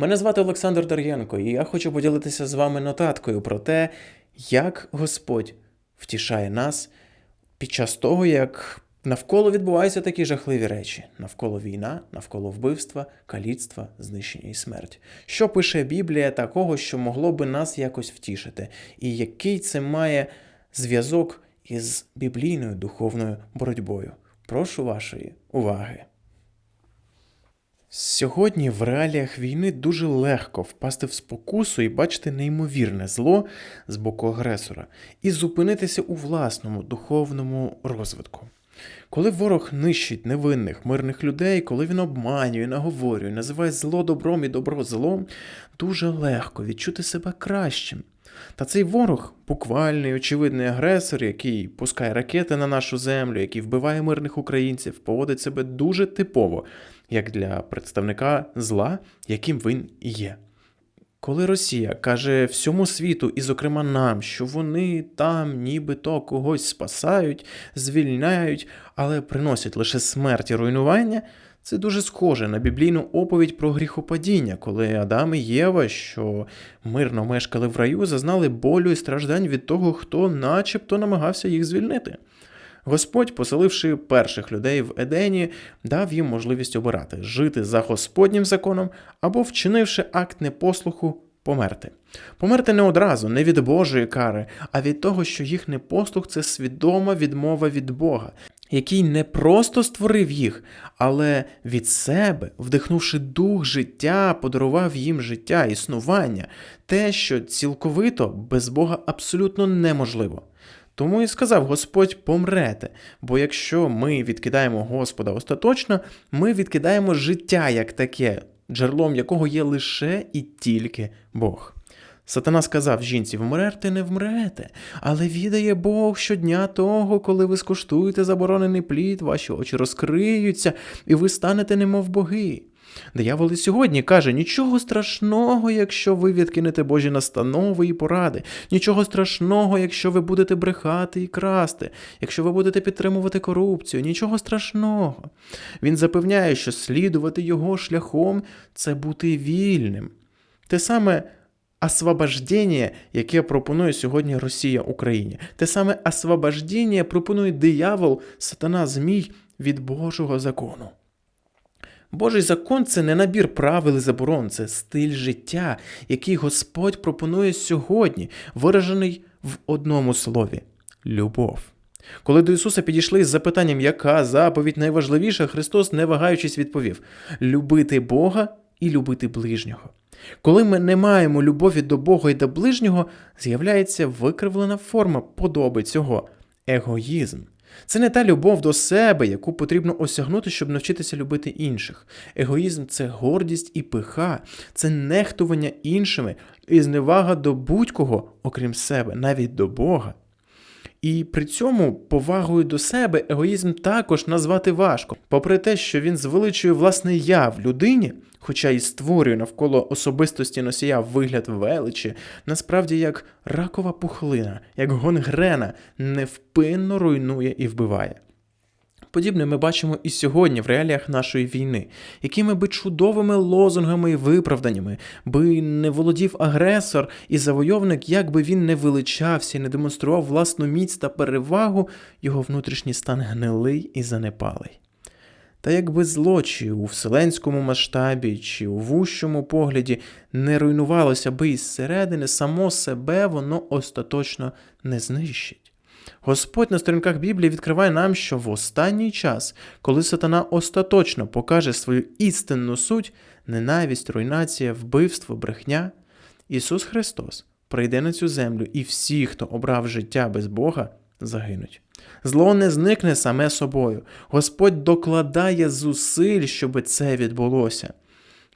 Мене звати Олександр Дар'єнко, і я хочу поділитися з вами нотаткою про те, як Господь втішає нас під час того, як навколо відбуваються такі жахливі речі: навколо війна, навколо вбивства, каліцтва, знищення і смерть. Що пише Біблія такого, що могло би нас якось втішити, і який це має зв'язок із біблійною духовною боротьбою? Прошу вашої уваги. Сьогодні в реаліях війни дуже легко впасти в спокусу і бачити неймовірне зло з боку агресора і зупинитися у власному духовному розвитку. Коли ворог нищить невинних мирних людей, коли він обманює, наговорює, називає зло добром і добро злом, дуже легко відчути себе кращим. Та цей ворог буквальний, очевидний агресор, який пускає ракети на нашу землю, який вбиває мирних українців, поводить себе дуже типово, як для представника зла, яким він і є. Коли Росія каже всьому світу, і, зокрема, нам, що вони там нібито когось спасають, звільняють, але приносять лише смерть і руйнування, це дуже схоже на біблійну оповідь про гріхопадіння, коли Адам і Єва, що мирно мешкали в раю, зазнали болю і страждань від того, хто начебто намагався їх звільнити. Господь, поселивши перших людей в Едені, дав їм можливість обирати жити за Господнім законом або, вчинивши акт непослуху, померти. Померти не одразу, не від Божої кари, а від того, що їх непослух це свідома відмова від Бога, який не просто створив їх, але від себе, вдихнувши дух життя, подарував їм життя, існування, те, що цілковито без Бога абсолютно неможливо. Тому і сказав Господь помрете, бо якщо ми відкидаємо Господа остаточно, ми відкидаємо життя як таке, джерелом якого є лише і тільки Бог. Сатана сказав жінці: вмрете, не вмрете, але відає Бог щодня того, коли ви скуштуєте заборонений плід, ваші очі розкриються, і ви станете немов боги. Диявол і сьогодні каже: нічого страшного, якщо ви відкинете Божі настанови і поради, нічого страшного, якщо ви будете брехати і красти, якщо ви будете підтримувати корупцію, нічого страшного. Він запевняє, що слідувати його шляхом це бути вільним. Те саме. Освобождення, яке пропонує сьогодні Росія Україні, те саме освобождення пропонує диявол, сатана Змій від Божого закону. Божий закон це не набір правил і заборон, це стиль життя, який Господь пропонує сьогодні, виражений в одному слові любов. Коли до Ісуса підійшли з запитанням, яка заповідь найважливіша, Христос, не вагаючись, відповів: любити Бога і любити ближнього. Коли ми не маємо любові до Бога і до ближнього, з'являється викривлена форма подоби цього егоїзм. Це не та любов до себе, яку потрібно осягнути, щоб навчитися любити інших. Егоїзм це гордість і пиха, це нехтування іншими і зневага до будь-кого, окрім себе, навіть до Бога. І при цьому повагою до себе егоїзм також назвати важко, попри те, що він звеличує власне я в людині, хоча і створює навколо особистості носія вигляд величі, насправді як ракова пухлина, як гонгрена, невпинно руйнує і вбиває. Подібне ми бачимо і сьогодні в реаліях нашої війни, якими би чудовими лозунгами і виправданнями би не володів агресор і завойовник, як би він не величався і не демонстрував власну міць та перевагу, його внутрішній стан гнилий і занепалий. Та якби зло чи у вселенському масштабі, чи у вущому погляді не руйнувалося би із середини, само себе воно остаточно не знищить. Господь на сторінках Біблії відкриває нам, що в останній час, коли сатана остаточно покаже свою істинну суть, ненависть, руйнація, вбивство, брехня, Ісус Христос прийде на цю землю, і всі, хто обрав життя без Бога, загинуть. Зло не зникне саме собою. Господь докладає зусиль, щоб це відбулося.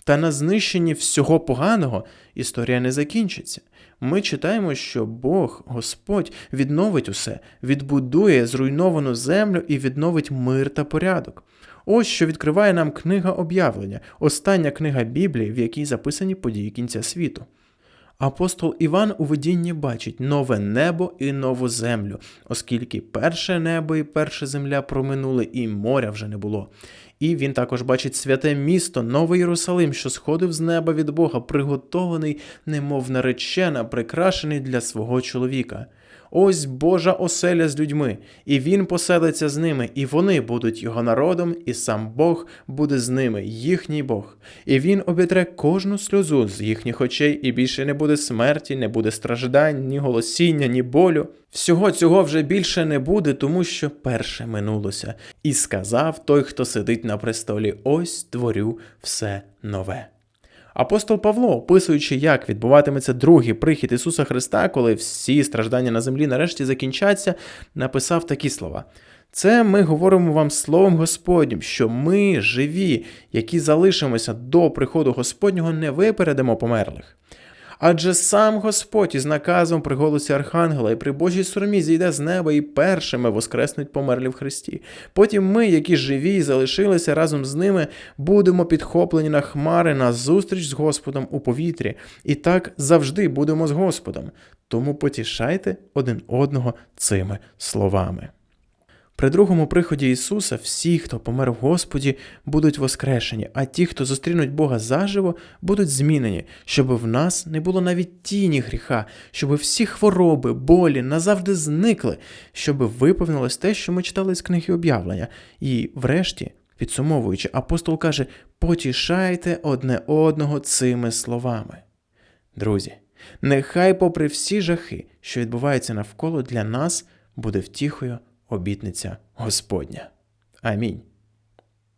Та на знищенні всього поганого історія не закінчиться. Ми читаємо, що Бог, Господь, відновить усе, відбудує зруйновану землю і відновить мир та порядок. Ось що відкриває нам книга об'явлення, остання книга Біблії, в якій записані події кінця світу. Апостол Іван у видінні бачить нове небо і нову землю, оскільки перше небо і перша земля проминули, і моря вже не було. І він також бачить святе місто, Новий Єрусалим, що сходив з неба від Бога, приготований, немов наречена, прикрашений для свого чоловіка. Ось Божа оселя з людьми, і він поселиться з ними, і вони будуть його народом, і сам Бог буде з ними, їхній Бог. І він обітре кожну сльозу з їхніх очей, і більше не буде смерті, не буде страждань, ні голосіння, ні болю. Всього цього вже більше не буде, тому що перше минулося. І сказав той, хто сидить на престолі: ось творю все нове. Апостол Павло, описуючи, як відбуватиметься другий прихід Ісуса Христа, коли всі страждання на землі нарешті закінчаться, написав такі слова. Це ми говоримо вам словом Господнім, що ми, живі, які залишимося до приходу Господнього, не випередимо померлих. Адже сам Господь із наказом при голосі Архангела і при Божій сурмі зійде з неба і першими воскреснуть померлі в Христі. Потім ми, які живі і залишилися разом з ними, будемо підхоплені на хмари на зустріч з Господом у повітрі, і так завжди будемо з Господом. Тому потішайте один одного цими словами. При другому приході Ісуса всі, хто помер в Господі, будуть воскрешені, а ті, хто зустрінуть Бога заживо, будуть змінені, щоб в нас не було навіть тіні гріха, щоб всі хвороби, болі назавжди зникли, щоб виповнилось те, що ми читали з книги об'явлення. І, врешті, підсумовуючи, апостол каже: потішайте одне одного цими словами. Друзі, нехай, попри всі жахи, що відбуваються навколо для нас, буде втіхою обітниця Господня. Амінь.